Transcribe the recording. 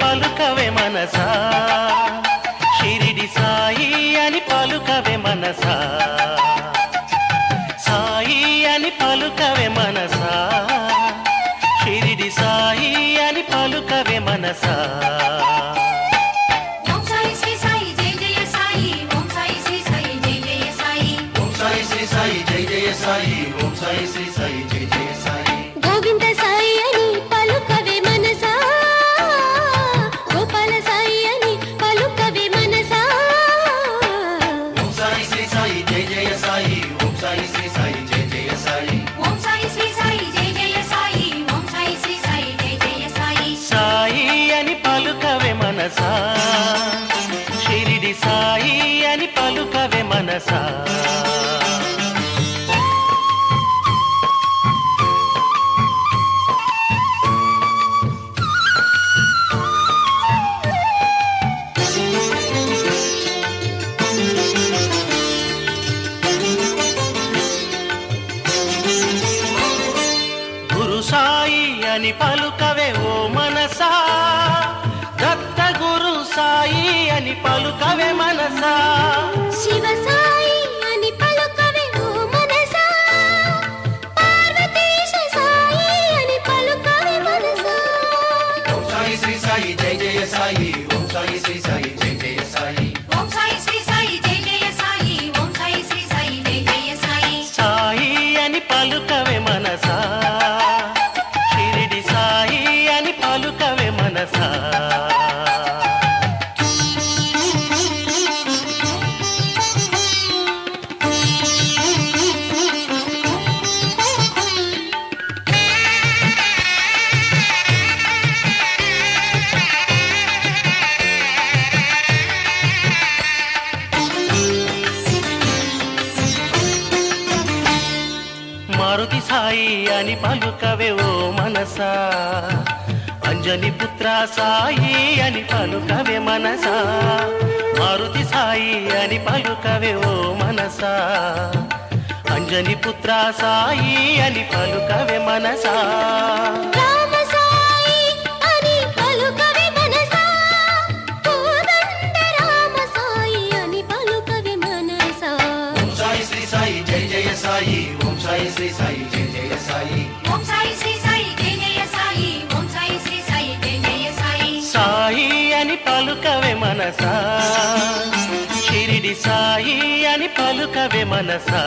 పలుకవే మనసా. షిరిడి సాయి అని పలుకవే మనసా. సాయి అని పలుకవే మనసా. షిరిడి సాయి అని పలుకవే మనసా. ఓం సాయి శ్రీ సాయి జయ జయ సాయి. ఓం సాయి శ్రీ సాయి జయ పలుకవే మనసా. గురు సాయి అని పలుకవే పలుకవే మనసా. మారుతి సాయి అని పలుకవే ఓ మనసా. అంజని పుత్ర సాయి అని పలుకవే మనసా. మారుతి సాయి అని పలుకవే ఓ మనసా. అంజని పుత్ర సాయి అని పలుకవే సాయి శ్రీ సాయి జై జయ సాయి. ఓం సాయి శ్రీ సాయి జయ జయ సాయి. ఓం సాయి శ్రీ సాయి జయ జయ సాయి. సాయి అని పలుకవే మనసా. షిరిడి సాయి అని పలుకవే మనసా.